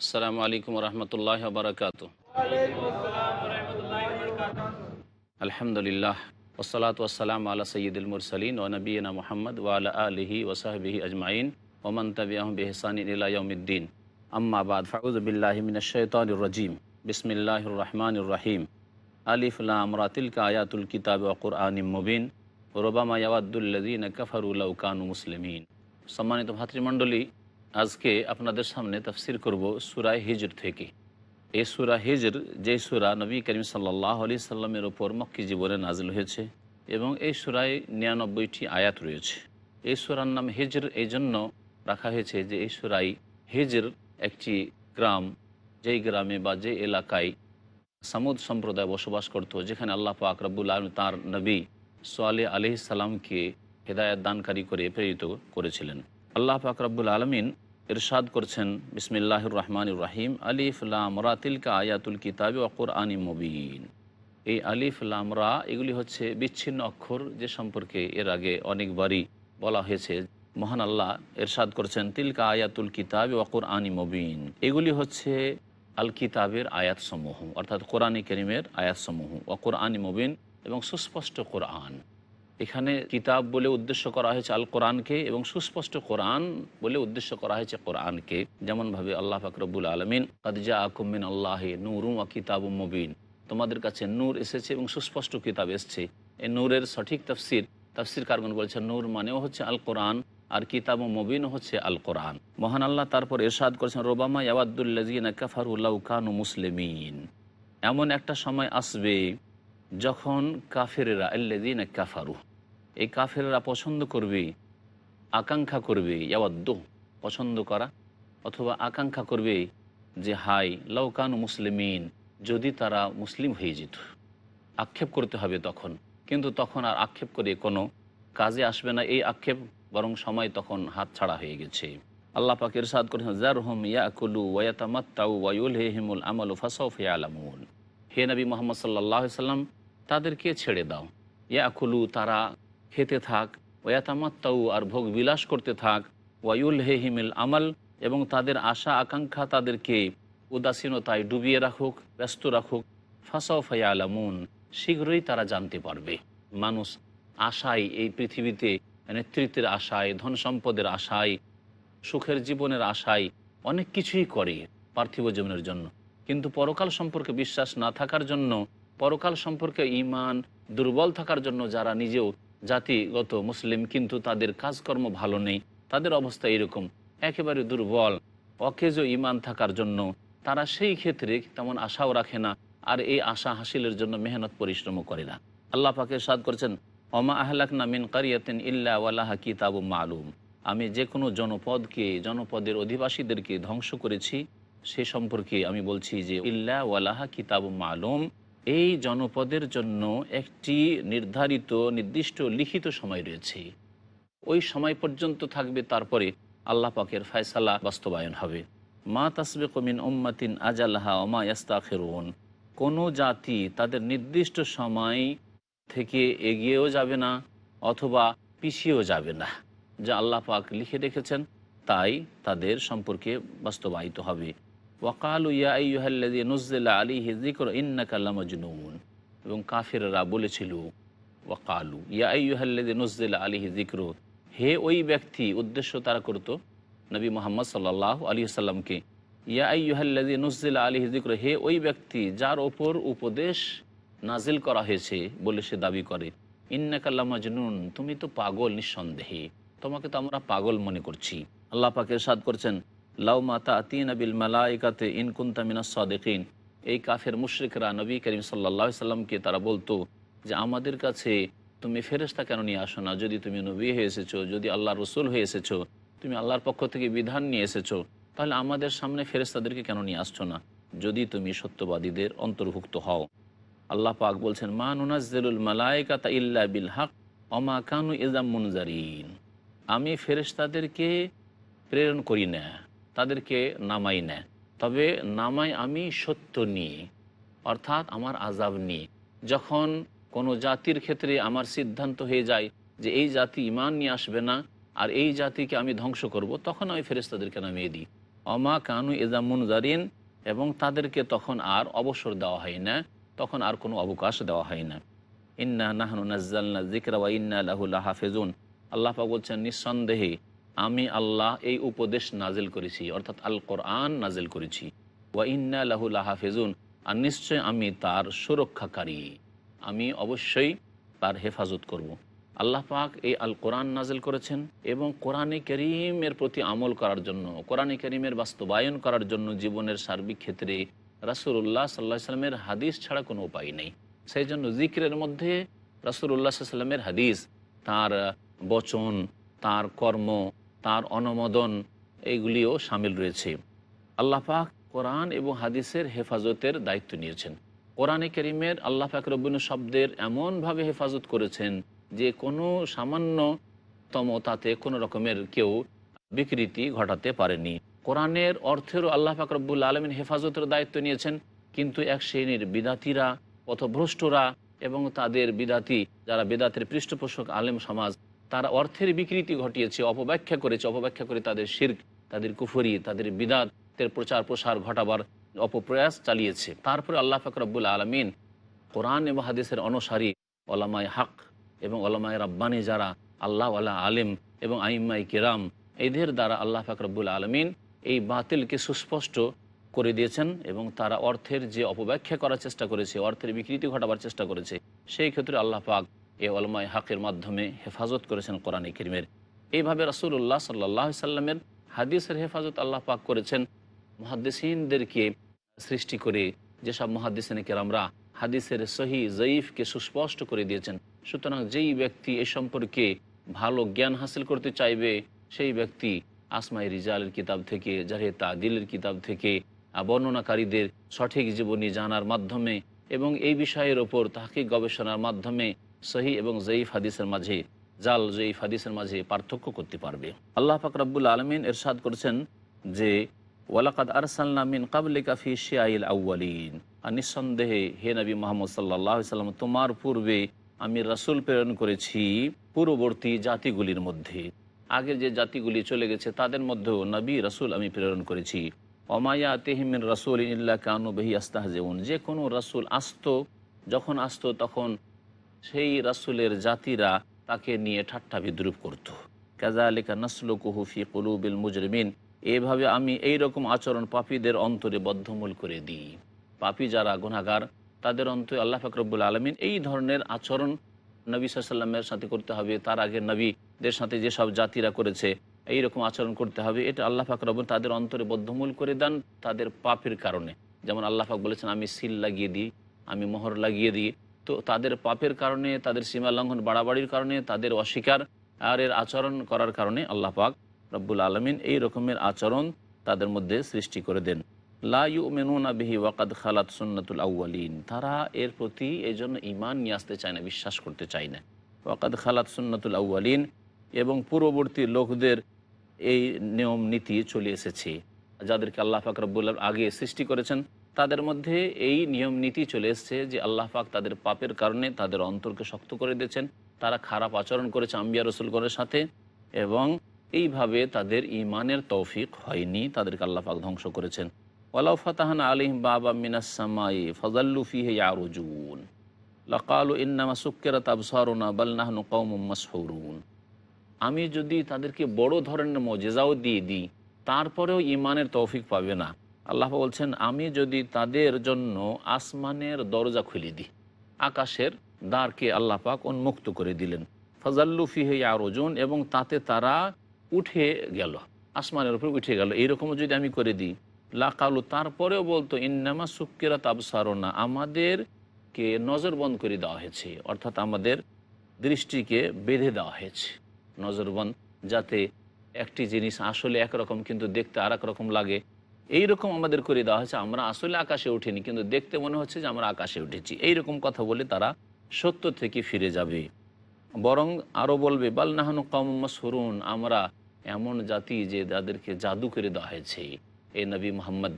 আসসালামু আলাইকুম রহমতুল্লাহ বারকাত আলহামদুলিল্লাহ ওসলাত ওসালাম আলা সঈদুল মুরসলিন ও নবীনা মোহাম্মদ ওয়ালা আলহি ওসাহবিহি আজমাইন ওমান তবিআহম বেহসান ইলাউদ্দিন আম্মাবাদ ফাউজবিল্লাহমিনশৈতানরজিম বিসমিল্লাহির রহমানির রহিম। আলিফুল্লাহ রাতিলকা আয়াতুল কিতাব ওকুরআন মুবিন। রোবামা ইয়াওয়াদ্দুল্লাদিন কফরুল্লাহ কানু মুসলিমিন। সম্মানিত ভাতৃমণ্ডলী আজকে আপনাদের সামনে তফসির করব সুরায় হিজর থেকে। এই সুরা হিজর যে সুরা নবী করিম সাল্লাহ আলি সাল্লামের ওপর মক্কি জীবনে নাজিল হয়েছে এবং এই সুরায় নিরানব্বইটি আয়াত রয়েছে। এই সুরার নাম হিজর, এই জন্য রাখা হয়েছে যে এই সুরাই হিজর একটি গ্রাম, যেই গ্রামে বা যে এলাকায় সামুদ সম্প্রদায় বসবাস করত, যেখানে আল্লাহ পাক রব্বুল আলম তাঁর নবী সোয়ালে আলি সাল্লামকে হেদায়ত দানকারী করে প্রেরিত করেছিলেন। আল্লাহ পাক রব্বুল আলমিন ইরশাদ করছেন, বিসমিল্লাহির রহমান রাহিম, আলিফ লামরা তিলকা আয়াতুল কিতাব অকর আনি মবিন। এই আলিফ লামরা এগুলি হচ্ছে বিচ্ছিন্ন অক্ষর যে সম্পর্কে এর আগে অনেকবারই বলা হয়েছে। মহান আল্লাহ এরশাদ করছেন, তিলকা আয়াতুল কিতাব অকর আনি মবিন। এগুলি হচ্ছে আল কিতাবের আয়াতসমূহ, অর্থাৎ কোরআনী করিমের আয়াতসমূহ অকর আনি মবিন এবং সুস্পষ্ট কোরআন। এখানে কিতাব বলে উদ্দেশ্য করা হয়েছে আল কোরআনকে এবং সুস্পষ্ট কোরআন বলে উদ্দেশ্য করা হয়েছে কোরআনকে। যেমনভাবে আল্লাহ ফাকরবুল আলমিন কাদজা আকুমিন আল্লাহ নুরুম আ কিতাব মুবিন। তোমাদের কাছে নূর এসেছে এবং সুস্পষ্ট কিতাব এসছে। এই নূরের সঠিক তফসির তফসির কারগন বলছে? নূর মানেও হচ্ছে আল কোরআন আর কিতাব মবিন হচ্ছে আল কোরআন মহান আল্লাহ তারপর এরশাদ করেছেন, রোবামা ইয়াবাদুল্লাজিন কাফারুল্লাহ কানু মুসলিমিন। এমন একটা সময় আসবে যখন কাফেরেরা আল্লাদিন কাফারু। এই কাফেরেরা পছন্দ করবে, আকাঙ্ক্ষা করবে, ইয়াওয়াদ্দ, পছন্দ করা, অথবা আকাঙ্ক্ষা করবে যে, হাই লৌকানু মুসলিমিন, যদি তারা মুসলিম হয়ে যেত। আক্ষেপ করতে হবে তখন, কিন্তু তখন আর আক্ষেপ করে কোনো কাজে আসবে না। এই আক্ষেপ বরং সময় তখন হাত ছাড়া হয়ে গেছে। আল্লাহ পাক ইরশাদ করেছেন জার হোম ইয়াকুলু ওয়াতামাত্তাউ ওয়ায়ুল হেহিমুল আমাল ফাসাউফ আলামুন হে নবী মোহাম্মদ সাল্লাহ সাল্লাম তাদেরকে ছেড়ে দাও। ইয়াকুলু, তারা খেতে থাক, ওয়াতামাত্তাউ আর ভোগ বিলাস করতে থাক ওয়ায়ুল হেহিমিল আমাল এবং তাদের আশা আকাঙ্ক্ষা তাদেরকে উদাসীনতায় ডুবিয়ে রাখুক, ব্যস্ত রাখুক। ফাসাও ফাইয়া আলামুন শীঘ্রই তারা জানতে পারবে। মানুষ আশায় এই পৃথিবীতে, নেতৃত্বের আশায় ধন সম্পদের আশায়, সুখের জীবনের আশায় অনেক কিছুই করে পার্থিব জীবনের জন্য। কিন্তু পরকাল সম্পর্কে বিশ্বাস না থাকার জন্য, পরকাল সম্পর্কে ইমান দুর্বল থাকার জন্য যারা নিজেও জাতিগত মুসলিম কিন্তু তাদের কাজকর্ম ভালো নেই। তাদের অবস্থা এরকম। একেবারে দুর্বল। অকেজ ইমান থাকার জন্য তারা সেই ক্ষেত্রে তেমন আশাও রাখে না আর এই আশা হাসিলের জন্য মেহনত পরিশ্রমও করে না। আল্লাহ পাকে সাদ করছেন অমা আহলাক না মিন কারিয়াতেন ইল্লা ওয়ালাহা কিতাবু মালুম। আমি যে কোনো জনপদকে, জনপদের অধিবাসীদেরকে ধ্বংস করেছি, সে সম্পর্কে আমি বলছি যে, ইল্লা ওয়ালাহা কিতাবু মালুম। এই জনপদের জন্য একটি নির্ধারিত, নির্দিষ্ট, লিখিত সময় রয়েছে। ওই সময় পর্যন্ত থাকবে তারপরে আল্লাহ পাকের ফয়সালা বাস্তবায়ন হবে। মা তাসবে কমিন ওম্মাতিন আজাল্লাহা ওমা ইয়াস্তাখেরুন। কোনো জাতি তাদের নির্দিষ্ট সময় থেকে এগিয়েও যাবে না অথবা পিছিয়েও যাবে না। যা আল্লাহ পাক লিখে রেখেছেন, তাই তাদের সম্পর্কে বাস্তবায়িত হবে। ওয়াকালু ইয়াহ্লাদি নুজ্জিল্লা আলী হিজিকর ইন্নাকাল্লা মজনুন এবং কাফেররা বলেছিল, ওয়াকালু ইয়াহ্লাদি নুজ্জিল্লা আলী হিজিক্র হে ওই ব্যক্তি, উদ্দেশ্য তারা করতো নবী মোহাম্মদ সাল্লাহ আলী সাল্লামকে ইয়া আইহাল্লাদি নুজ্জিল্লা আলী হিজিক্র হে ওই ব্যক্তি যার ওপর উপদেশ নাজিল করা হয়েছে বলে সে দাবি করে ইন্নাকাল্লা মজনুন তুমি তো পাগল নিঃসন্দেহে, তোমাকে তো আমরা পাগল মনে করছি। আল্লাহ পাকে সাদ করছেন লাউ মাতা আতিন আবিল মালাইকাতে ইনকুন্তা মিনাস সাদেকিন। এই কাফের মুশ্রিকরা নবী করিম সাল্লা সাল্লামকে তারা বলতো যে, আমাদের কাছে তুমি ফেরেস্তা কেন নিয়ে আসো না? যদি তুমি নবী হয়ে এসেছ, যদি আল্লাহ রসুল হয়ে এসেছ, তুমি আল্লাহর পক্ষ থেকে বিধান নিয়ে এসেছ, তাহলে আমাদের সামনে ফেরেস্তাদেরকে কেন নিয়ে আসছো না? যদি তুমি সত্যবাদীদের অন্তর্ভুক্ত হও। আল্লাহ পাক বলছেন, মা নুনাজুল মালাইকাতা ইল্লা বিল হক অমা কানু ইজাম মুনজারিন। আমি ফেরেস্তাদেরকে প্রেরণ করি না। তাদেরকে নামাই না তবে নামাই আমি সত্য নিয়ে অর্থাৎ আমার আজাব নিয়ে যখন কোনো জাতির ক্ষেত্রে আমার সিদ্ধান্ত হয়ে যায় যে এই জাতি ইমান নিয়ে আসবে না আর এই জাতিকে আমি ধ্বংস করব, তখন আমি ফেরেস্তাদেরকে নামিয়ে দিই। অমা কানু এজামুন জারিন এবং তাদেরকে তখন আর অবসর দেওয়া হয় না, তখন আর কোনো অবকাশ দেওয়া হয় না। ইন্না নাহনু নাজ্জালনা জিকরা ইন্না লাহুল্লাহ হাফেজুন আল্লাহ পাক বলছেন, নিঃসন্দেহে আমি আল্লাহ এই উপদেশ নাজিল করেছি, অর্থাৎ আল কোরআন নাজিল করেছি। ওয়া ইন্না লাহুল্লাহ হাফেজুন আর নিশ্চয় আমি তার সুরক্ষাকারী। আমি অবশ্যই তার হেফাজত করব। আল্লাহ পাক এই আল কোরআন নাজিল করেছেন এবং কোরআনে করিমের প্রতি আমল করার জন্য, কোরআনে করিমের বাস্তবায়ন করার জন্য জীবনের সার্বিক ক্ষেত্রে রাসুল্লাহ সাল্লাহ সাল্লামের হাদিস ছাড়া কোনো উপায় নেই। সেই জন্য জিক্রের মধ্যে রাসুল্লাহ সাল্লামের হাদিস, তার বচন, তার কর্ম তার অনুমোদন এইগুলিও সামিল রয়েছে। আল্লাহ পাক কোরআন এবং হাদিসের হেফাজতের দায়িত্ব নিয়েছেন। কোরআনে করিমের আল্লাহ পাক রব্বিন শব্দের এমনভাবে হেফাজত করেছেন যে কোনো সামান্যতম তাতে কোনো রকমের কেউ বিকৃতি ঘটাতে পারেনি। কোরআনের অর্থেরও আল্লাহ পাক রব্বুল আলমিন হেফাজতের দায়িত্ব নিয়েছেন, কিন্তু এক শ্রেণির বিদাতিরা, পথভ্রষ্টরা এবং তাদের বিদাতি, যারা বেদাতের পৃষ্ঠপোষক আলেম সমাজ তারা অর্থের বিকৃতি ঘটিয়েছে, অপব্যাখ্যা করেছে, অপব্যাখ্যা করে তাদের শির্ক, তাদের কুফরি, তাদের বিদাতের প্রচার প্রসার ঘটাবার অপপ্রয়াস চালিয়েছে। তারপরে আল্লাহ ফাকরাবুল আলমিন কোরআন এবং হাদিসের অনুসারী ওলামায় হাক এবং ওলামায় রাব্বানি যারা আল্লাহ আল্লাহ আলিম এবং আইম্মাই কেরাম, এদের দ্বারা আল্লাহ ফাকরাবুল আলমিন এই বাতিলকে সুস্পষ্ট করে দিয়েছেন এবং তারা অর্থের যে অপব্যাখ্যা করার চেষ্টা করেছে, অর্থের বিকৃতি ঘটাবার চেষ্টা করেছে, সেই ক্ষেত্রে আল্লাহ পাক এ অলমায় হাকের মাধ্যমে হেফাজত করেছেন কোরআনে করিমের। এইভাবে রাসুল্লাহ সাল্লাহ সাল্লামের হাদিসের হেফাজত আল্লাহ পাক করেছেন। মহাদ্দেসিনদেরকে সৃষ্টি করে যেসব মহাদ্দেসিন কেরামরা হাদিসের সহি জয়ীফকে সুস্পষ্ট করে দিয়েছেন, সুতরাং যেই ব্যক্তি এ সম্পর্কে ভালো জ্ঞান হাসিল করতে চাইবে, সেই ব্যক্তি আসমাই রিজালের কিতাব থেকে জাহে তাদিলের কিতাব থেকে বর্ণনাকারীদের সঠিক জীবনী জানার মাধ্যমে এবং এই বিষয়ের ওপর তাহাকে গবেষণার মাধ্যমে সহি এবং জয়ীফ হাদিসের মাঝে, জাল, জয়ীফ হাদিসের মাঝে পার্থক্য করতে পারবে। আল্লাহ ফাকরাবুল আলমিন এরশাদ করেছেন যে, ওয়ালাকাদ আরসাল্লা মিন কাবলিকা ফি শিয়াইল আউ্বালিন আর নিঃসন্দেহে, হে নবী মোহাম্মদ সাল্লাহ সাল্লাম, তোমার পূর্বে আমি রাসুল প্রেরণ করেছি পূর্ববর্তী জাতিগুলির মধ্যে। আগের যে জাতিগুলি চলে গেছে, তাদের মধ্যেও নবী, রাসুল আমি প্রেরণ করেছি। অমায়া তেহিমিন রাসুল ইল্লা কানু বেহি আস্তাহজেউন যে কোনো রাসুল আসতো, যখন আসতো, তখন সেই রাসুলের জাতিরা তাকে নিয়ে ঠাট্টা বিদ্রুপ করত। কাজা আলিকা নসলুকুহু ফি কলুবিল মুজরিমিন, এভাবে আমি এই রকম আচরণ পাপীদের অন্তরে বদ্ধমূল করে দিই। পাপি যারা গুণাগার তাদের অন্তরে আল্লাহ ফাকরবুল আলমিন এই ধরনের আচরণ নবী সাল্লামের সাথে করতে হবে। তার আগে নবীদের সাথে যেসব জাতিরা করেছে এই রকম আচরণ করতে হবে। এটা আল্লাহ ফাকরব তাদের অন্তরে বদ্ধমূল করে দেন তাদের পাপের কারণে। যেমন আল্লাহ ফাক বলেছেন, আমি সিল লাগিয়ে দিই, আমি মোহর লাগিয়ে দিই তো তাদের পাপের কারণে, তাদের সীমা লঙ্ঘন বাড়াবাড়ির কারণে, তাদের অস্বীকার আর এর আচরণ করার কারণে আল্লাহ পাক রব্বুল আলমিন এই রকমের আচরণ তাদের মধ্যে সৃষ্টি করে দেন। লাইউ মেনুনা বিহি ওয়াকাদ খালাত সুন্নাতুল আউ্বালিন তারা এর প্রতি এই জন্য ইমান নিয়ে আসতে চায় না, বিশ্বাস করতে চায় না। ওয়াকাদ খালাত সুন্নাতুল আউ্বালিন এবং পূর্ববর্তী লোকদের এই নিয়ম নীতি চলে এসেছে, যাদেরকে আল্লাহ পাক আগে সৃষ্টি করেছেন। তাদের মধ্যে এই নিয়ম নীতি চলে এসছে যে আল্লাহ পাক তাদের পাপের কারণে তাদের অন্তরকে শক্ত করে দিয়েছেন। তারা খারাপ আচরণ করেছে আম্বিয়া রসুলগণের সাথে এবং এইভাবে তাদের ইমানের তৌফিক হয়নি, তাদেরকে আল্লাহ পাক ধ্বংস করেছেন। ওয়ালাউ ফাতাহান আলিম বাবা মিনাসামাই ফজাল্লু ফিহে ইয়ারুজুন লকালু ইন্নামা সুক্কেরাত আবসারুনা বালনাহনু কৌম মাসহরুন। আমি যদি তাদেরকে বড় ধরনের মজেজাও দিয়ে দিই, তারপরেও ইমানের তৌফিক পাবে না। আল্লাহ বলছেন, আমি যদি তাদের জন্য আসমানের দরজা খুলে দিই, আকাশের দ্বারকে আল্লাহ পাক উন্মুক্ত করে দিলেন। ফজাল্লু ফিহে আরোজন এবং তাতে তারা উঠে গেল, আসমানের উপর উঠে গেল। এইরকম যদি আমি করে দিই, লাকালু তারপরেও বলতো, ইন্নামা সুক্কিরা তাবসারোনা আমাদেরকে নজরবন্দ করে দেওয়া হয়েছে, অর্থাৎ আমাদের দৃষ্টিকে বেঁধে দেওয়া হয়েছে। নজরবন্ধ যাতে একটি জিনিস আসলে একরকম, কিন্তু দেখতে আর রকম লাগে। এই রকম আমাদের করে দেওয়া হয়েছে, আমরা আসলে আকাশে উঠিনি, কিন্তু দেখতে মনে হচ্ছে যে আমরা আকাশে উঠেছি। এইরকম কথা বলে তারা সত্য থেকে ফিরে যাবে। বরং আরও বলবে, বাল নাহানু কমস হরুন আমরা এমন জাতি যে যাদেরকে জাদু করে দেওয়া হয়েছে। এ নবী মোহাম্মদ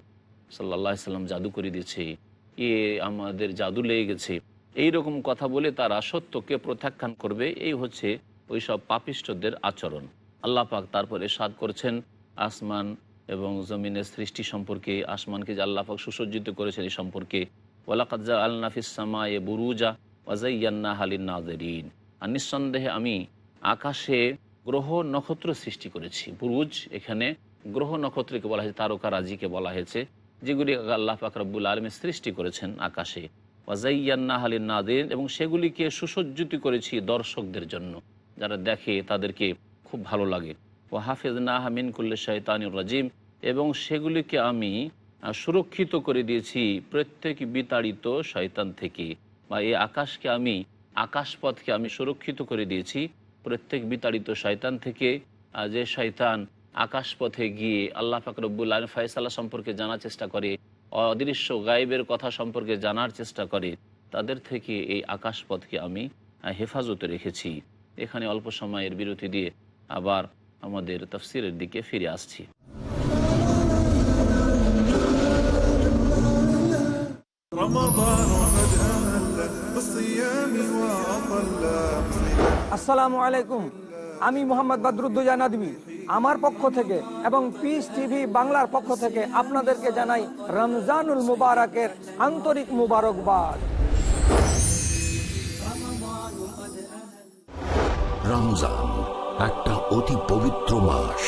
সাল্লা সাল্লাম জাদু করে দিয়েছে। এ আমাদের জাদু লেগে গেছে। এই রকম কথা বলে তারা সত্যকে প্রত্যাখ্যান করবে। এই হচ্ছে ওই সব পাপিষ্টদের আচরণ। আল্লাহ পাক তারপরে সাদ করছেন, আসমান এবং জমিনের সৃষ্টি সম্পর্কে, আসমানকে যে আল্লাহ পাক সুসজ্জিত করেছেন এই সম্পর্কে ওয়ালাকাজ্জা আল নাফিসামা এ বুরুজা ওয়াজাইয়ান্না হালিন নাজরিন আর নিঃসন্দেহে আমি আকাশে গ্রহ নক্ষত্র সৃষ্টি করেছি। বুরুজ এখানে গ্রহ নক্ষত্রকে বলা হয়েছে, তারকা রাজিকে বলা হয়েছে, যেগুলি আল্লাহ পাক রব্বুল আলমী সৃষ্টি করেছেন আকাশে। ওয়াজাইয়ান্না হালিন নাদিন এবং সেগুলিকে সুসজ্জিত করেছি দর্শকদের জন্য, যারা দেখে তাদেরকে খুব ভালো লাগে। ও হাফেজ না হামিন কুল্লে শৈতানুর রাজিম, এবং সেগুলিকে আমি সুরক্ষিত করে দিয়েছি প্রত্যেক বিতাড়িত শয়তান থেকে। বা এই আকাশকে আমি, আকাশপথকে আমি সুরক্ষিত করে দিয়েছি প্রত্যেক বিতাড়িত শয়তান থেকে। যে শয়তান আকাশপথে গিয়ে আল্লাহ ফাকরবুল আলম ফয়সালা সম্পর্কে জানার চেষ্টা করে, অদৃশ্য গায়েবের কথা সম্পর্কে জানার চেষ্টা করে, তাদের থেকে এই আকাশপথকে আমি হেফাজতে রেখেছি। এখানে অল্প সময়ের বিরতি দিয়ে আবার আমাদের তফসিরের দিকে ফিরে আসছি। আসসালামু আলাইকুম। আমি মোহাম্মদ বাদরুদ্দোজা নাদবি আমার পক্ষ থেকে এবং পিস টিভি বাংলার পক্ষ থেকে আপনাদেরকে জানাই রমজানুল মুবারকের আন্তরিক মুবারকবাদ। রমজান একটা অতি পবিত্র মাস।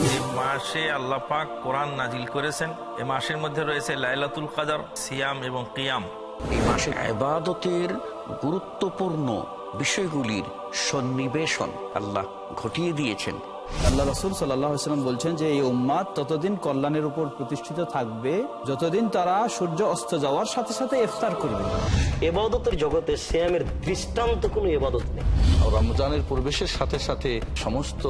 যে মাসে আল্লাহ পাক কোরআন নাজিল করেছেন। এ মাসের মধ্যে রয়েছে লাইলাতুল কাদার সিয়াম এবং কিয়াম। এই মাসে আবাদতের গুরুত্বপূর্ণ বিষয়গুলির সন্নিবেশন আল্লাহ ঘটিয়ে দিয়েছেন। আল্লাহ রসুল সাল্লাম বলছেন যে এই উম্মাদ ততদিন কল্যাণের উপর প্রতিষ্ঠিত থাকবে যতদিন তারা সূর্য অস্ত যাওয়ার সাথে সাথে ইফতার করবে। এবাদতের জগতে শ্যামের দৃষ্টান্ত কোনো এবাদত নেই। রমজানের প্রবেশের সাথে সাথে সমস্ত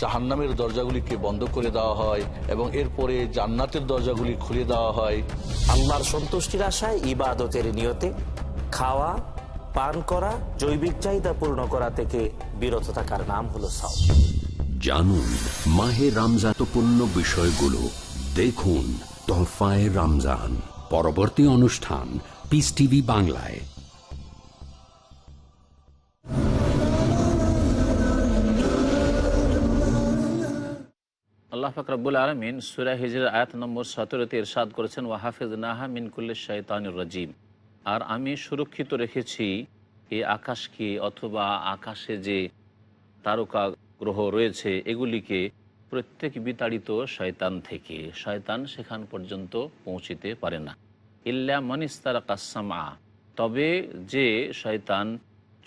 জাহান্নামের দরজাগুলিকে বন্ধ করে দেওয়া হয় এবং এরপরে জান্নাতের দরজাগুলি খুলে দেওয়া হয়। আল্লাহর সন্তুষ্টির আশায় ইবাদতের নিয়তে খাওয়া পান করা জৈবিক চাহিদা পূর্ণ করা থেকে বিরত থাকার নাম হলো সাও জানুন মাহে রমজাতপূর্ণ বিষয়গুলো। দেখুন তোহফায় রমজান। পরবর্তী অনুষ্ঠান পিস টিভি বাংলায়। আল্লাহ ফাকরাবুল আলমিন সুরা হিজর আয়াত নম্বর সতেরোতে ইরশাদ করেছেন ওয়াহাফিজ নাহা মিনকুল্লি শৈতানুর রাজিম। আর আমি সুরক্ষিত রেখেছি এই আকাশকে অথবা আকাশে যে তারকা গ্রহ রয়েছে, এগুলিকে প্রত্যেক বিতাড়িত শয়তান থেকে, শয়তান সেখান পর্যন্ত পৌঁছিতে পারে না। ইল্লা মনিস্তার কাসামা তবে যে শয়তান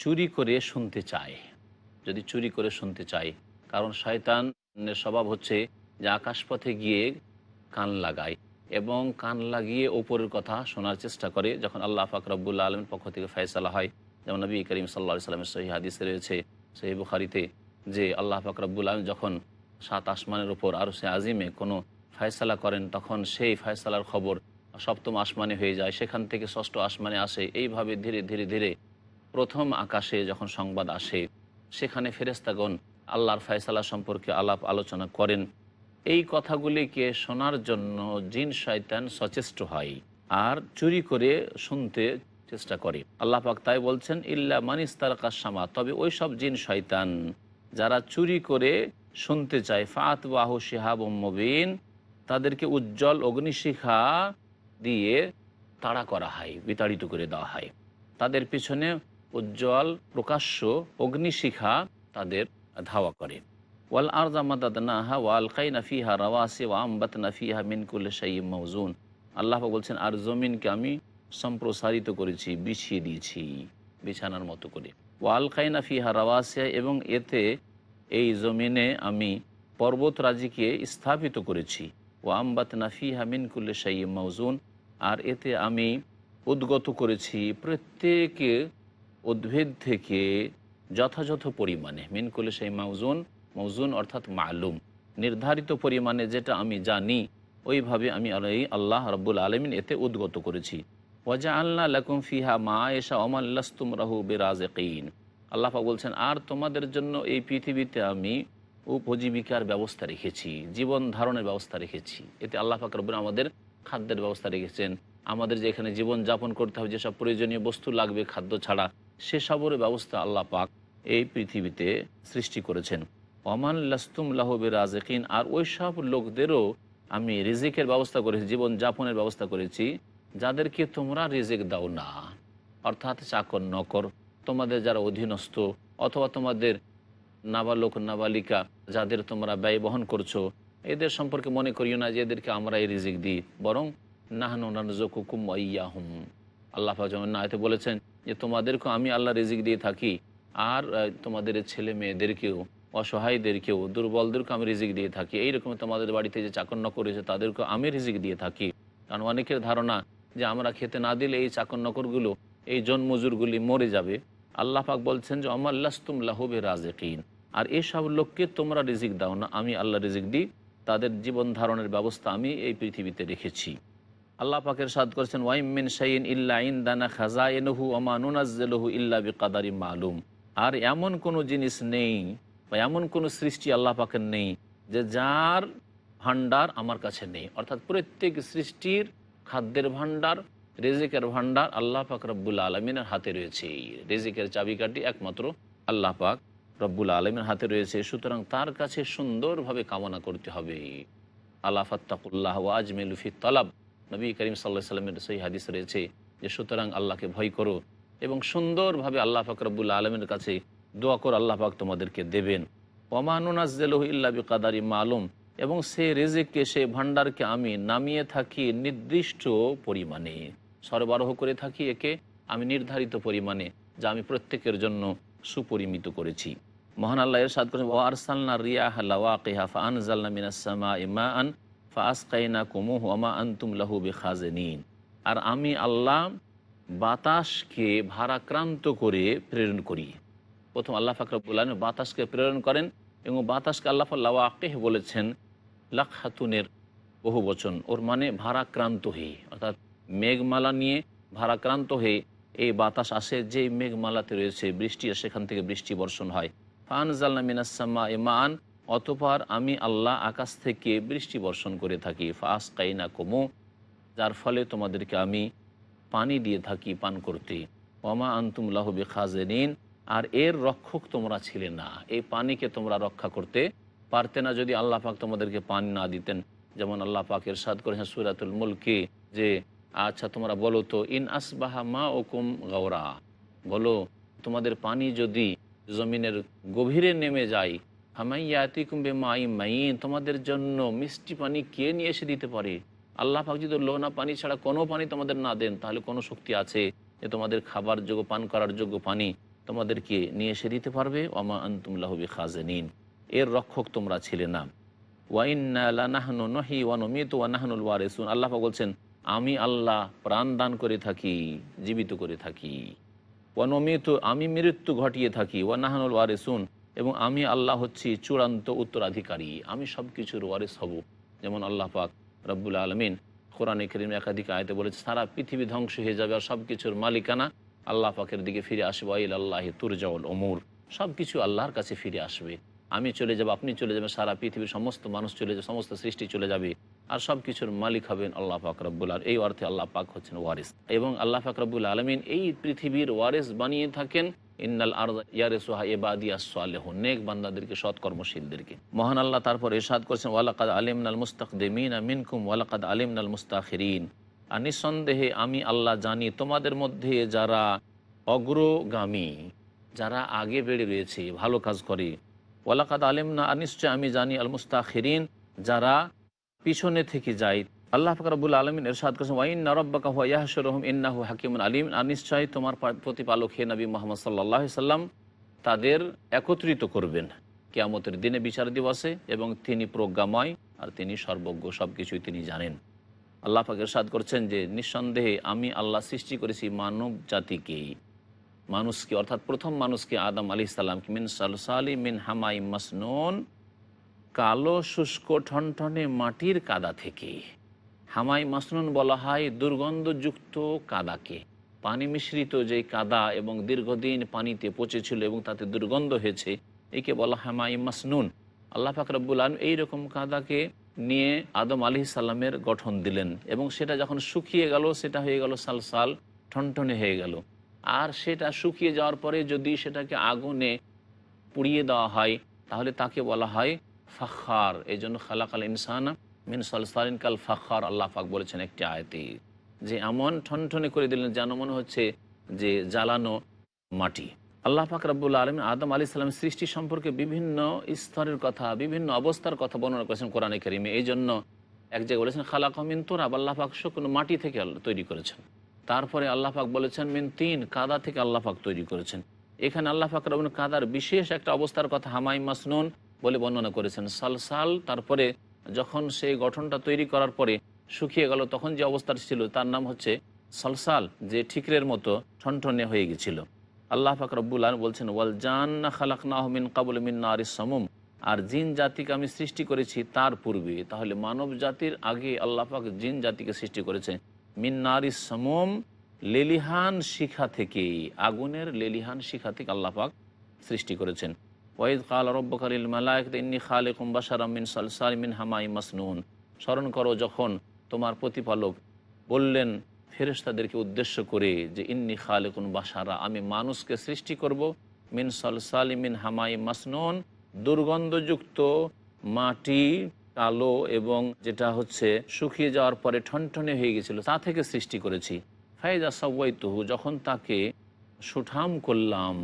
চুরি করে শুনতে চায়, যদি চুরি করে শুনতে চায়, কারণ শয়তানের স্বভাব হচ্ছে যে আকাশপথে গিয়ে কান লাগায় এবং কান লাগিয়ে ওপরের কথা শোনার চেষ্টা করে, যখন আল্লাহ ফাকরাবুল্লা আলমের পক্ষ থেকে ফয়সালা হয়। যেমন নবী করিম সাল্লা সাল্লামের সহি হাদিসে রয়েছে সেই বুখারিতে যে আল্লাহ ফাকরাবুল আলম যখন সাত আসমানের উপর আরও সে আজিমে কোনো ফয়সালা করেন, তখন সেই ফয়সালার খবর সপ্তম আসমানে হয়ে যায়। সেখান থেকে ষষ্ঠ আসমানে আসে। এইভাবে ধীরে ধীরে ধীরে প্রথম আকাশে যখন সংবাদ আসে, সেখানে ফেরেস্তাগণ আল্লাহর ফয়সালা সম্পর্কে আলাপ আলোচনা করেন। এই কথাগুলিকে শোনার জন্য জিন শয়তান সচেষ্ট হয় আর চুরি করে শুনতে চেষ্টা করে। আল্লাহ পাক তাই বলছেন, ইল্লা মানিস্তার কাসামা তবে ওই সব জিন শয়তান যারা চুরি করে শুনতে চায় ফাত বাহু শিহাব মবিন, তাদেরকে উজ্জ্বল অগ্নিশিখা দিয়ে তাড়া করা হয়, বিতাড়িত করে দেওয়া হয়। তাদের পিছনে উজ্জ্বল প্রকাশ্য অগ্নিশিখা তাদের ধাওয়া করে। ওয়াল আরজা মাদাদনাহা ওয়াল খাইনা ফিহা রাওয়াসি ওয়া নাফিহা ফিহা মিনকুল শাইয়্যিম মাওজুন। আল্লাহ বলছেন, আর জমিনকে আমি সম্প্রসারিত করেছি, বিছিয়ে দিয়েছি, বিছানার মতো করে। ওয়াল খাইনা ফিহা রাওয়াসিয়া এবং এতে এই জমিনে আমি পর্বতরাজিকে স্থাপিত করেছি। ও আমবাতনা ফিহা মিনকুল্লে শাইয়্যিম মাওজুন আর এতে আমি উদ্গত করেছি প্রত্যেকে উদ্ভিদ থেকে যথাযথ পরিমাণে। মিনকুলে সেই মাউজুন। মৌজুন অর্থাৎ মালুম। নির্ধারিত পরিমাণে যেটা আমি জানি, ওইভাবে আমি আল্লাহ রব্বুল আলমিন এতে উদ্গত করেছি। ওয়াজা আল্লাহ লাকুম ফিহা মা এসা ওমাল্লাস্তুম রাহু বেরাজেকিন। আল্লাহ বলছেন, আর তোমাদের জন্য এই পৃথিবীতে আমি উপজীবিকার ব্যবস্থা রেখেছি, জীবন ধারণের ব্যবস্থা রেখেছি। এতে আল্লাহ পাক রব্বুল আমাদের খাদ্যের ব্যবস্থা রেখেছেন। আমাদের যে এখানে জীবন যাপন করতে হবে, যেসব প্রয়োজনীয় বস্তু লাগবে, খাদ্য ছাড়া সেসবের ব্যবস্থা আল্লাহ পাক এই পৃথিবীতে সৃষ্টি করেছেন। অমান লাস্তুম লাহবে রাজেকিন আর ওই সব লোকদেরও আমি রিজিকের ব্যবস্থা করেছি, জীবন যাপনের ব্যবস্থা করেছি। যাদেরকে তোমরা রিজিক দাও না, অর্থাৎ চাকর নকর, তোমাদের যারা অধীনস্থ অথবা তোমাদের নাবালক, নাবালিকা যাদের তোমরা ব্যয় বহন করছ, এদের সম্পর্কে মনে করিও না যে এদেরকে আমরা এই রিজিক দিই। বরং নাহানুম ইয়াহুম। আল্লাহ নায়তে বলেছেন যে, তোমাদেরকেও আমি আল্লাহ রিজিক দিয়ে থাকি, আর তোমাদের ছেলে মেয়েদেরকেও, অসহায়দেরকেও, দুর্বলদেরকেও আমি রিজিক দিয়ে থাকি। এইরকম তোমাদের বাড়িতে যে চাকর করেছে তাদেরকেও আমি রিজিক দিয়ে থাকি। কারণ অনেকের ধারণা যে আমরা খেতে না দিলে এই চাকর নকরগুলো, এই জন্মজুরগুলি মরে যাবে। আল্লাহ পাক বলছেন যে অমাল্লাস্তুম লাহবে রাজেকিন আর এসব লোককে তোমরা রিজিক দাও না, আমি আল্লাহ রিজিক দিই। তাদের জীবন ধারণের ব্যবস্থা আমি এই পৃথিবীতে রেখেছি। আল্লাহ পাকের সাদ করেছেন ওয়াইমিন শাইন ইল্লা ইন দানা খাজা এনহু ওমানুনাজ্জলহু ইল্লা বিকাদারি মালুম। আর এমন কোনো জিনিস নেই বা এমন কোনো সৃষ্টি আল্লাহ পাকের নেই যে যার ভাণ্ডার আমার কাছে নেই। অর্থাৎ প্রত্যেক সৃষ্টির খাদ্যের ভাণ্ডার, রেজিকের ভাণ্ডার আল্লাহ পাক রব্বুল আলমিনের হাতে রয়েছে। রেজিকের চাবিকাঠি একমাত্র আল্লাহ পাক রব্বুল আলমের হাতে রয়েছে। সুতরাং তার কাছে সুন্দরভাবে কামনা করতে হবে। আল্লাহ ফাত্তাকুল্লাহ আজমেলুফি তলাব। নবী করিম সাল্লাহ সাল্লামের সেই হাদিস রয়েছে যে, সুতরাং আল্লাহকে ভয় করো এবং সুন্দরভাবে আল্লাহ পাক রব্বুল আলমের কাছে দোয়া করো, আল্লাহ পাক তোমাদেরকে দেবেন। ওমানুনাজ্জেলহ ইল্লা বিকাদারি মালুম। এবং সে রেজেককে, সে ভাণ্ডারকে আমি নামিয়ে থাকি নির্দিষ্ট পরিমাণে। সরবরাহ করে থাকি একে আমি নির্ধারিত পরিমাণে, যা আমি প্রত্যেকের জন্য সুপরিমিত করেছি। মহান আল্লাহ এরশাদ করেন ও আরসালনা রিয়াহ লাওয়াকিহা ফা আনজালনা মিনাস সামা ইমা আন ফা আসকাইনা কুমুহ ওমা আনতুম লাহু বিখাজেনিন। আর আমি আল্লাহ বাতাসকে ভারাক্রান্ত করে প্রেরণ করি। প্রথম আল্লাহ ফাকরাবুল্লাহ বাতাসকে প্রেরণ করেন এবং বাতাসকে আল্লাহ লাওয়াকিহ বলেছেন লাখ বহু বচন। ওর মানে ভারাক্রান্ত হয়ে, অর্থাৎ মেঘমালা নিয়ে ভারাক্রান্ত হয়ে এই বাতাস আসে যে মেঘমালাতে রয়েছে, বৃষ্টি সেখান থেকে বৃষ্টি বর্ষণ হয়। ফানজাল্লা মিনাসাম্মা ইমান, অতপর আমি আল্লাহ আকাশ থেকে বৃষ্টি বর্ষণ করে থাকি। ফাস কাইনা কোমো যার ফলে তোমাদেরকে আমি পানি দিয়ে থাকি, পান করতে। ওমা আন্তুম লাহবি খাজেনিন আর এর রক্ষক তোমরা ছিলে না। এই পানিকে তোমরা রক্ষা করতে পারতে না যদি আল্লাহ পাক তোমাদেরকে পানি না দিতেন। যেমন আল্লাহ পাক এরশাদ করেছেন সুরাতুল মুলকে যে আচ্ছা তোমরা বলো তো, ইন আসবাহা মা ওকুম গৌরা বলো, তোমাদের পানি যদি জমিনের গভীরে নেমে যায় হামাইয়াতি কুম্বে মাই মাইন, তোমাদের জন্য মিষ্টি পানি কে নিয়ে এসে দিতে পারে? আল্লাহ পাক যদি লোনা পানি ছাড়া কোনো পানি তোমাদের না দেন, তাহলে কোনো শক্তি আছে যে, তোমাদের খাবার যোগ্য, পান করার যোগ্য পানি তোমাদেরকে নিয়ে এসে দিতে পারবে? ওমা আন্তুমলাহবি খাজেনিন এর রক্ষক তোমরা ছিলে না। ওয়াইনাহনু নহি আল্লাহ বলছেন, আমি আল্লাহ প্রাণ দান করে থাকি, জীবিত করে থাকি। ওয়ানমিত আমি মৃত্যু ঘটিয়ে থাকি ওয়ানাহানুল ওয়ারেসুন। এবং আমি আল্লাহ হচ্ছি চূড়ান্ত উত্তরাধিকারী। আমি সব কিছুর ওয়ারেস হব, যেমন আল্লাহ পাক রব্বুল আলমিন কোরআনে করিম একাধিক আয়তে বলেছে সারা পৃথিবী ধ্বংস হয়ে যাবে আর সব কিছুর মালিকানা আল্লাহ পাকের দিকে ফিরে আসবে। আইল আল্লাহ তুরজাউল অমুর সব কিছু আল্লাহর কাছে ফিরে আসবে। আমি চলে যাব, আপনি চলে যাবেন, সারা পৃথিবীর সমস্ত মানুষ চলে যাবে, সমস্ত সৃষ্টি চলে যাবে। আর সব কিছুর মালিক হবেন আল্লাহ পাক রব্বুল আর এই অর্থে আল্লাহ পাক হচ্ছেন ওয়ারিস। এবং আল্লাহ পাক রব্বুল আলমিন এই পৃথিবীর ওয়ারিস বানিয়ে থাকেন, ইন্নাল আর ইয়ারেসোহা এবাদিয়া সালেহ নেক বান্দাদেরকে, সৎকর্মশীলদেরকে। মহান আল্লাহ তারপর এরশাদ করেছেন, ওয়ালাকাদ আলিমনাল মুস্তাকদিমিন মিনকুম, ওয়ালাকাদ আলিমনাল মুস্তাখিরিন। আর নিঃসন্দেহে আমি আল্লাহ জানি, তোমাদের মধ্যে যারা অগ্রগামী, যারা আগে বেড়ে রয়েছে, ভালো কাজ করে ওয়ালাকাদ আলিম না আর নিশ্চয় আমি জানি আল মুস্তাখিরিন যারা পিছনে থেকে যায়। আল্লাহ ফকরাবুল আলমিন এরশাদ করেছেন ওয়াইন নরব্বাকা হুয়া ইয়াহসুরহম ইন্নাহু হাকিমুন আলিম। আর নিশ্চয় তোমার প্রতিপালক হে নবী মোহাম্মদ সাল্লাহ সাল্লাম, তাদের একত্রিত করবেন। কেয়ামতের দিনে বিচার দিবসে এবং তিনি প্রজ্ঞাময় আর তিনি সর্বজ্ঞ সব কিছুই তিনি জানেন। আল্লাহ পাক এরশাদ করছেন যে, নিঃসন্দেহে আমি আল্লাহ সৃষ্টি করেছি মানব জাতিকে মানুষকে, অর্থাৎ প্রথম মানুষকে আদম আলি সাল্লামকে মিন সালসালি, মিন হামাই মাসনুন, কালো, শুষ্ক, ঠনঠনে মাটির কাদা থেকে। হামাই মাসনুন বলা হয় দুর্গন্ধযুক্ত কাদাকে। পানি মিশ্রিত যে কাদা এবং দীর্ঘদিন পানিতে পচেছিল এবং তাতে দুর্গন্ধ হয়েছে, একে বলা হামাই মাসনুন। আল্লাহ ফাকরাবুল আলম এইরকম কাদাকে নিয়ে আদম আলি সাল্লামের গঠন দিলেন এবং সেটা যখন শুকিয়ে গেল, সেটা হয়ে গেল সালসাল, ঠনঠনে হয়ে গেল। আর সেটা শুকিয়ে যাওয়ার পরে যদি সেটাকে আগুনে পুড়িয়ে দেওয়া হয়, তাহলে তাকে বলা হয় ফাখার। এই জন্য খালাকাল ইনসান মিন সালসালিন কাল ফাখার, আল্লাহ পাক বলেছেন একটি আয়তি, যে এমন ঠনঠনে করে দিলেন যেন মনে হচ্ছে যে জ্বালানো মাটি। আল্লাহ পাক রাব্বুল আলম আদম আলি সাল্লাম সৃষ্টি সম্পর্কে বিভিন্ন স্তরের কথা, বিভিন্ন অবস্থার কথা বর্ণনা করেছেন কোরআনে কারিমে। এই জন্য এক জায়গায় বলেছেন, খালাক মিন তোরাব, আল্লাহ পাক শুকনো মাটি থেকে তৈরি করেছেন। তারপরে আল্লাহ পাক বলেছেন, মিন তিন, কাদা থেকে আল্লাহ পাক তৈরি করেছেন। এখানে আল্লাহ পাক কাদার বিশেষ একটা অবস্থার কথা হামাই মাসনুন বলে বর্ণনা করেছেন। সালসাল, তারপরে যখন সেই গঠনটা তৈরি করার পরে শুকিয়ে গেল, তখন যে অবস্থা ছিল তার নাম হচ্ছে সালসাল, যে ঠিকরের মতো ঠনঠনে হয়ে গেছিল। আল্লাহ পাক রব্বুল বলছেন, ওয়াল জান্না খালাক নাহমিন কাবুল মিন নারিস সমুম। আর জিন জাতিকে আমি সৃষ্টি করেছি তার পূর্বে। তাহলে মানব জাতির আগে আল্লাহ পাক জিন জাতিকে সৃষ্টি করেছে। মিন নারিস সমুম, লেলিহান শিখা থেকে আগুনের লেলিহান শিখা থেকে আল্লাহ পাক সৃষ্টি করেছেন। ওয়াইদ কাল রব্বকালিল মালায়ক ইন্নি খালে কুম্বাসারাম মিন সালসাল মিন হামাই মাসনুন। স্মরণ করো যখন তোমার প্রতিপালক বললেন, ফেরেশতাদেরকে উদ্দেশ্য করে যে, ইন্নি খালেকুন বাসারা আমি মানুষকে সৃষ্টি করব মিন সালসাল মিন হামাই মাসনুন। দুর্গন্ধযুক্ত মাটি কালো এবং যেটা হচ্ছে শুকিয়ে যাওয়ার পরে ঠনঠনে হয়ে গেছিল, তা থেকে সৃষ্টি করেছি। ফাইজা সাওয়াইতুহু, যখন তাকে সুঠাম করলাম,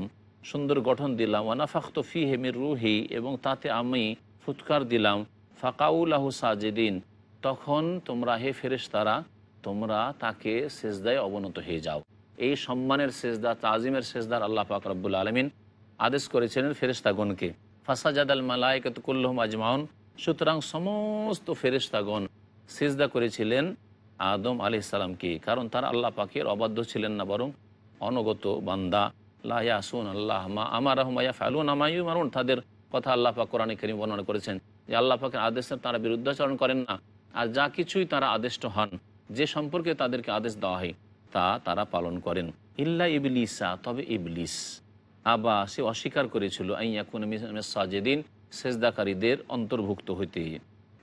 সুন্দর গঠন দিলাম ওয়ানাফাক্ত ফি হেমির রুহি, এবং তাতে আমি ফুৎকার দিলাম, ফাকাউলাহু সাজেদিন, তখন তোমরা হে ফেরেশতারা, তোমরা তাকে সেজদায় অবনত হয়ে যাও। এই সম্মানের সেজদা, তাজিমের সেজদার আল্লাহ পাক রব্বুল আলমিন আদেশ করেছিলেন ফেরেশতাগণকে। ফাসাজাদ আল মালায়কাত কুল্লহম আজমাউন সুতরাং সমস্ত ফেরেশতাগণ সেজদা করেছিলেন আদম আলি সালামকে, কারণ তারা আল্লাহ পাকের অবাধ্য ছিলেন না, বরং অনগত বান্দা। লায়াসুন আল্লাহ মা আমার রহমাইয়া ফালুন আমায়ু মারুন তাদের কথা আল্লাহ পাক কোরআন করিম বর্ণনা করেছেন। যে আল্লাহ পাকের আদেশের তারা বিরুদ্ধাচরণ করেন না, আর যা কিছুই তারা আদেষ্ট হন, যে সম্পর্কে তাদেরকে আদেশ দেওয়া হয়, তা তারা পালন করেন। ইল্লা ইবলিসা, তবে ইবলিস। আবা সে অস্বীকার করেছিল, আইয়াকুন সাজেদিন সেজদাকারীদের অন্তর্ভুক্ত হইতে।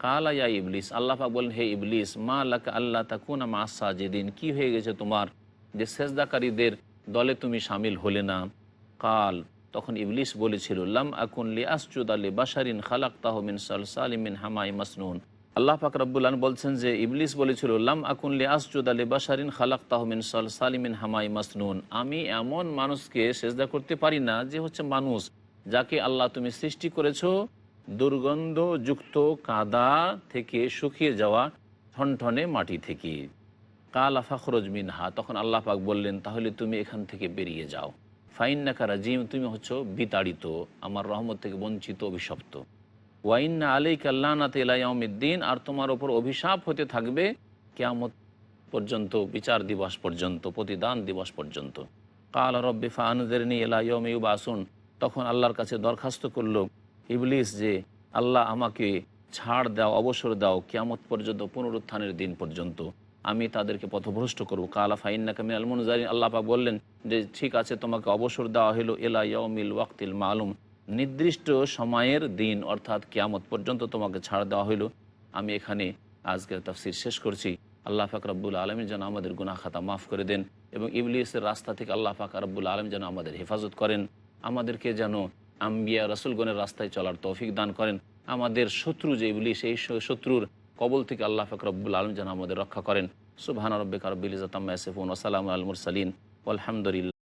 কালা ইয়া ইবলিস, আল্লাহ পাক বলেন, হে ইবলিস, মা আল্লাহ আল্লাহ তাকুন মা সাজেদিন, কি হয়ে গেছে তোমার যে সেজদাকারীদের দলে তুমি সামিল হলে না? কাল, তখন ইবলিস বলেছিল, লাম আকুন লি আসজুদ আলী বাসারিন খালাক তাহমিন সালসালিমিন হামাই মাসনুন। আল্লাহ পাক রব্বুল্লান বলছেন যে, ইবলিস বলেছিল, লাম আকুন লি আসজুদ আলী বাসারিন খালাক তাহমিন সালসালিমিন হামাই মাসনুন। আমি এমন মানুষকে সেজদা করতে পারি না যে হচ্ছে মানুষ। যাকে আল্লাহ তুমি সৃষ্টি করেছ, দুর্গন্ধযুক্ত কাদা থেকে শুকিয়ে যাওয়া ঠনঠনে মাটি থেকে। কাল আফাখরজ মিনহা, তখন আল্লাহ পাক বললেন, তাহলে তুমি এখান থেকে বেরিয়ে যাও। ফাইন্নাকা রাজিম, তুমি হচ্ছ বিতাড়িত, আমার রহমত থেকে বঞ্চিত, অভিশপ্ত। ওয়াইন্না আলাই কাল্লানাত ইলাইয়াউমিদ্দিন আর তোমার ওপর অভিশাপ হতে থাকবে কেয়ামত পর্যন্ত, বিচার দিবস পর্যন্ত, প্রতিদান দিবস পর্যন্ত। কাল রব্বে ফানুদেরনি এলাইয়মিউ বাসুন তখন আল্লাহর কাছে দরখাস্ত করল, ইবলিস যে, আল্লাহ আমাকে ছাড় দাও, অবসর দাও কেয়ামত পর্যন্ত, পুনরুত্থানের দিন পর্যন্ত। আমি তাদেরকে পথভ্রষ্ট করব। কালা ফাইন্না কামিন আলমন জারি আল্লাহ পাক বললেন যে, ঠিক আছে, তোমাকে অবসর দেওয়া হলো এলা ইয়মিল ওয়াক্তিল মালুম। নির্দিষ্ট সময়ের দিন, অর্থাৎ কেয়ামত পর্যন্ত তোমাকে ছাড় দেওয়া হইল আমি এখানে আজকের তাফসির শেষ করছি। আল্লাহ পাক রব্বুল আলমী যেন আমাদের গুনাহ খাতা মাফ করে দেন এবং ইবলিসের রাস্তা থেকে আল্লাহ পাক রব্বুল আলম যেন আমাদের হেফাজত করেন। আমাদেরকে যেন আম্বিয়া রসুলগণের রাস্তায় চলার তৌফিক দান করেন। আমাদের শত্রু যে সেই শত্রুর কবল থেকে আল্লাহ ফকরবুল আলম যেন আমাদের রক্ষা করেন। সুবহান রব্বিক রব্বিল ইজাতাম্মা ইয়াসিফুন ওসালাম আলমুর সালিন আলহামদুলিল্লাহ